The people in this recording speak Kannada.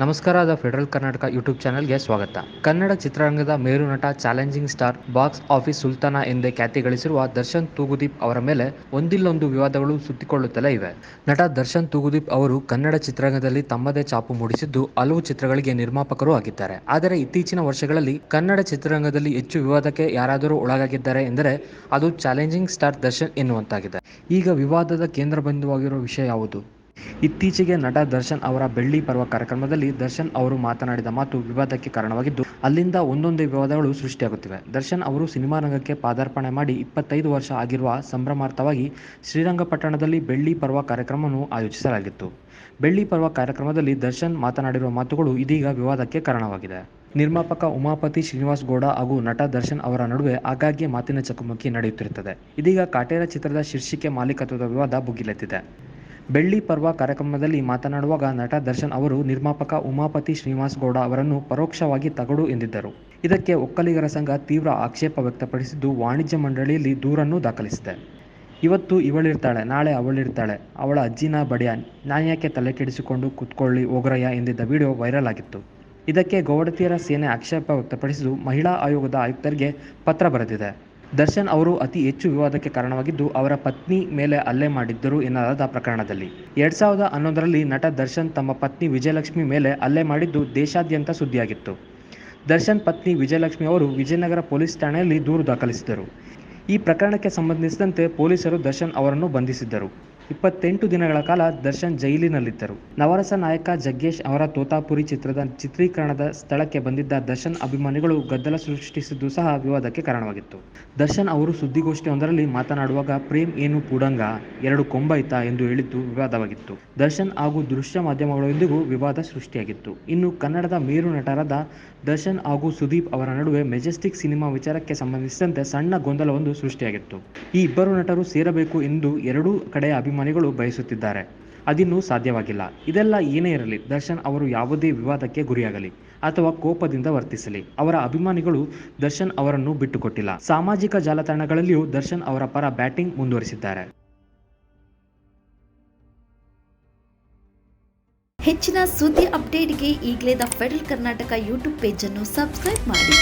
ನಮಸ್ಕಾರ, ದ ಫೆಡರಲ್ ಕರ್ನಾಟಕ ಯೂಟ್ಯೂಬ್ ಚಾನೆಲ್ಗೆ ಸ್ವಾಗತ. ಕನ್ನಡ ಚಿತ್ರರಂಗದ ಮೇರು ನಟ, ಚಾಲೆಂಜಿಂಗ್ ಸ್ಟಾರ್, ಬಾಕ್ಸ್ ಆಫೀಸ್ ಸುಲ್ತಾನ ಎಂದೇ ಖ್ಯಾತಿ ಗಳಿಸಿರುವ ದರ್ಶನ್ ತೂಗುದೀಪ್ ಅವರ ಮೇಲೆ ಒಂದಿಲ್ಲೊಂದು ವಿವಾದಗಳು ಸುತ್ತಿಕೊಳ್ಳುತ್ತಲೇ ಇವೆ. ನಟ ದರ್ಶನ್ ತೂಗುದೀಪ್ ಅವರು ಕನ್ನಡ ಚಿತ್ರರಂಗದಲ್ಲಿ ತಮ್ಮದೇ ಛಾಪು ಮೂಡಿಸಿದ್ದು ಹಲವು ಚಿತ್ರಗಳಿಗೆ ನಿರ್ಮಾಪಕರೂ ಆಗಿದ್ದಾರೆ. ಆದರೆ ಇತ್ತೀಚಿನ ವರ್ಷಗಳಲ್ಲಿ ಕನ್ನಡ ಚಿತ್ರರಂಗದಲ್ಲಿ ಹೆಚ್ಚು ವಿವಾದಕ್ಕೆ ಯಾರಾದರೂ ಒಳಗಾಗಿದ್ದಾರೆ ಎಂದರೆ ಅದು ಚಾಲೆಂಜಿಂಗ್ ಸ್ಟಾರ್ ದರ್ಶನ್ ಎನ್ನುವಂತಾಗಿದೆ. ಈಗ ವಿವಾದದ ಕೇಂದ್ರ ಬಿಂದುವಾಗಿರುವ ವಿಷಯ ಯಾವುದು? ಇತ್ತೀಚೆಗೆ ನಟ ದರ್ಶನ್ ಅವರ ಬೆಳ್ಳಿ ಪರ್ವ ಕಾರ್ಯಕ್ರಮದಲ್ಲಿ ದರ್ಶನ್ ಅವರು ಮಾತನಾಡಿದ ಮಾತು ವಿವಾದಕ್ಕೆ ಕಾರಣವಾಗಿದ್ದು, ಅಲ್ಲಿಂದ ಒಂದೊಂದೇ ವಿವಾದಗಳು ಸೃಷ್ಟಿಯಾಗುತ್ತಿವೆ. ದರ್ಶನ್ ಅವರು ಸಿನಿಮಾ ರಂಗಕ್ಕೆ ಪಾದಾರ್ಪಣೆ ಮಾಡಿ ಇಪ್ಪತ್ತೈದು ವರ್ಷ ಆಗಿರುವ ಸಂಭ್ರಮಾರ್ಥವಾಗಿ ಶ್ರೀರಂಗಪಟ್ಟಣದಲ್ಲಿ ಬೆಳ್ಳಿ ಪರ್ವ ಕಾರ್ಯಕ್ರಮವನ್ನು ಆಯೋಜಿಸಲಾಗಿತ್ತು. ಬೆಳ್ಳಿ ಪರ್ವ ಕಾರ್ಯಕ್ರಮದಲ್ಲಿ ದರ್ಶನ್ ಮಾತನಾಡಿರುವ ಮಾತುಗಳು ಇದೀಗ ವಿವಾದಕ್ಕೆ ಕಾರಣವಾಗಿದೆ. ನಿರ್ಮಾಪಕ ಉಮಾಪತಿ ಶ್ರೀನಿವಾಸ್ ಗೌಡ ಹಾಗೂ ನಟ ದರ್ಶನ್ ಅವರ ನಡುವೆ ಆಗಾಗ್ಗೆ ಮಾತಿನ ಚಕಮಕಿ ನಡೆಯುತ್ತಿರುತ್ತದೆ. ಇದೀಗ ಕಾಟೇರ ಚಿತ್ರದ ಶೀರ್ಷಿಕೆ ಮಾಲೀಕತ್ವದ ವಿವಾದ ಭುಗಿಲೆದ್ದಿದೆ ಬೆಳ್ಳಿ ಪರ್ವ ಕಾರ್ಯಕ್ರಮದಲ್ಲಿ ಮಾತನಾಡುವಾಗ ನಟ ದರ್ಶನ್ ಅವರು ನಿರ್ಮಾಪಕ ಉಮಾಪತಿ ಶ್ರೀನಿವಾಸ್ ಗೌಡ ಅವರನ್ನು ಪರೋಕ್ಷವಾಗಿ ತಗಡು ಎಂದಿದ್ದರು. ಇದಕ್ಕೆ ಒಕ್ಕಲಿಗರ ಸಂಘ ತೀವ್ರ ಆಕ್ಷೇಪ ವ್ಯಕ್ತಪಡಿಸಿದ್ದು, ವಾಣಿಜ್ಯ ಮಂಡಳಿಯಲ್ಲಿ ದೂರನ್ನು ದಾಖಲಿಸಿದೆ. ಇವತ್ತು ಇವಳಿರ್ತಾಳೆ, ನಾಳೆ ಅವಳಿರ್ತಾಳೆ, ಅವಳ ಅಜ್ಜಿನ ಬಡಿಯ ನಾನ್ಯಾಕೆ ತಲೆ ಕೆಡಿಸಿಕೊಂಡು ಕುತ್ಕೊಳ್ಳಿ ಓಗ್ರಯ್ಯ ಎಂದಿದ್ದ ವಿಡಿಯೋ ವೈರಲ್ ಆಗಿತ್ತು. ಇದಕ್ಕೆ ಗೌಡತಿಯರ ಸೇನೆ ಆಕ್ಷೇಪ ವ್ಯಕ್ತಪಡಿಸಿದ್ದು, ಮಹಿಳಾ ಆಯೋಗದ ಆಯುಕ್ತರಿಗೆ ಪತ್ರ ಬರೆದಿದೆ. ದರ್ಶನ್ ಅವರು ಅತಿ ಹೆಚ್ಚು ವಿವಾದಕ್ಕೆ ಕಾರಣವಾಗಿದ್ದು, ಅವರ ಪತ್ನಿ ಮೇಲೆ ಹಲ್ಲೆ ಮಾಡಿದ್ದರು ಎನ್ನಲಾದ ಪ್ರಕರಣದಲ್ಲಿ. ಎರಡ್ ಸಾವಿರದ ಹನ್ನೊಂದರಲ್ಲಿ ನಟ ದರ್ಶನ್ ತಮ್ಮ ಪತ್ನಿ ವಿಜಯಲಕ್ಷ್ಮಿ ಮೇಲೆ ಹಲ್ಲೆ ಮಾಡಿದ್ದು ದೇಶಾದ್ಯಂತ ಸುದ್ದಿಯಾಗಿತ್ತು. ದರ್ಶನ್ ಪತ್ನಿ ವಿಜಯಲಕ್ಷ್ಮಿ ಅವರು ವಿಜಯನಗರ ಪೊಲೀಸ್ ಠಾಣೆಯಲ್ಲಿ ದೂರು ದಾಖಲಿಸಿದರು ಈ ಪ್ರಕರಣಕ್ಕೆ ಸಂಬಂಧಿಸಿದಂತೆ ಪೊಲೀಸರು ದರ್ಶನ್ ಅವರನ್ನು ಬಂಧಿಸಿದ್ದರು. ಇಪ್ಪತ್ತೆಂಟು ದಿನಗಳ ಕಾಲ ದರ್ಶನ್ ಜೈಲಿನಲ್ಲಿದ್ದರು. ನವರಸ ನಾಯಕ ಜಗ್ಗೇಶ್ ಅವರ ತೋತಾಪುರಿ ಚಿತ್ರದ ಚಿತ್ರೀಕರಣದ ಸ್ಥಳಕ್ಕೆ ಬಂದಿದ್ದ ದರ್ಶನ್ ಅಭಿಮಾನಿಗಳು ಗದ್ದಲ ಸೃಷ್ಟಿಸಿದ್ದು ಸಹ ವಿವಾದಕ್ಕೆ ಕಾರಣವಾಗಿತ್ತು. ದರ್ಶನ್ ಅವರು ಸುದ್ದಿಗೋಷ್ಠಿಯೊಂದರಲ್ಲಿ ಮಾತನಾಡುವಾಗ, ಪ್ರೇಮ್ ಏನು ಪೂಡಂಗ ಎರಡು ಕೊಂಬೈತಾ ಎಂದು ಹೇಳಿದ್ದು ವಿವಾದವಾಗಿತ್ತು. ದರ್ಶನ್ ಹಾಗೂ ದೃಶ್ಯ ಮಾಧ್ಯಮಗಳೊಂದಿಗೂ ವಿವಾದ ಸೃಷ್ಟಿಯಾಗಿತ್ತು. ಇನ್ನು ಕನ್ನಡದ ಮೇರು ನಟರಾದ ದರ್ಶನ್ ಹಾಗೂ ಸುದೀಪ್ ಅವರ ನಡುವೆ ಮೆಜೆಸ್ಟಿಕ್ ಸಿನಿಮಾ ವಿಚಾರಕ್ಕೆ ಸಂಬಂಧಿಸಿದಂತೆ ಸಣ್ಣ ಗೊಂದಲವೊಂದು ಸೃಷ್ಟಿಯಾಗಿತ್ತು. ಈ ಇಬ್ಬರು ನಟರು ಸೇರಬೇಕು ಎಂದು ಎರಡೂ ಕಡೆಯ ಅಭಿಮಾನಿಗಳು ಬಯಸುತ್ತಿದ್ದಾರೆ. ಅದಿನ್ನೂ ಸಾಧ್ಯವಾಗಿಲ್ಲ. ಇದೆಲ್ಲ ಏನೇ ಇರಲಿ, ದರ್ಶನ್ ಅವರು ಯಾವುದೇ ವಿವಾದಕ್ಕೆ ಗುರಿಯಾಗಲಿ ಅಥವಾ ಕೋಪದಿಂದ ವರ್ತಿಸಲಿ. ಅವರ ಅಭಿಮಾನಿಗಳು ದರ್ಶನ್ ಅವರನ್ನು ಬಿಟ್ಟುಕೊಟ್ಟಿಲ್ಲ. ಸಾಮಾಜಿಕ ಜಾಲತಾಣಗಳಲ್ಲಿಯೂ ದರ್ಶನ್ ಅವರ ಪರ ಬ್ಯಾಟಿಂಗ್ ಮುಂದುವರಿಸಿದ್ದಾರೆ. ಹೆಚ್ಚಿನ ಸುದ್ದಿ ಅಪ್ಡೇಟ್ಗೆ ಈಗಲೇ ದ ಫೆಡರಲ್ ಕರ್ನಾಟಕ ಯೂಟ್ಯೂಬ್ ಪೇಜನ್ನು ಸಬ್ಸ್ಕ್ರೈಬ್ ಮಾಡಿ.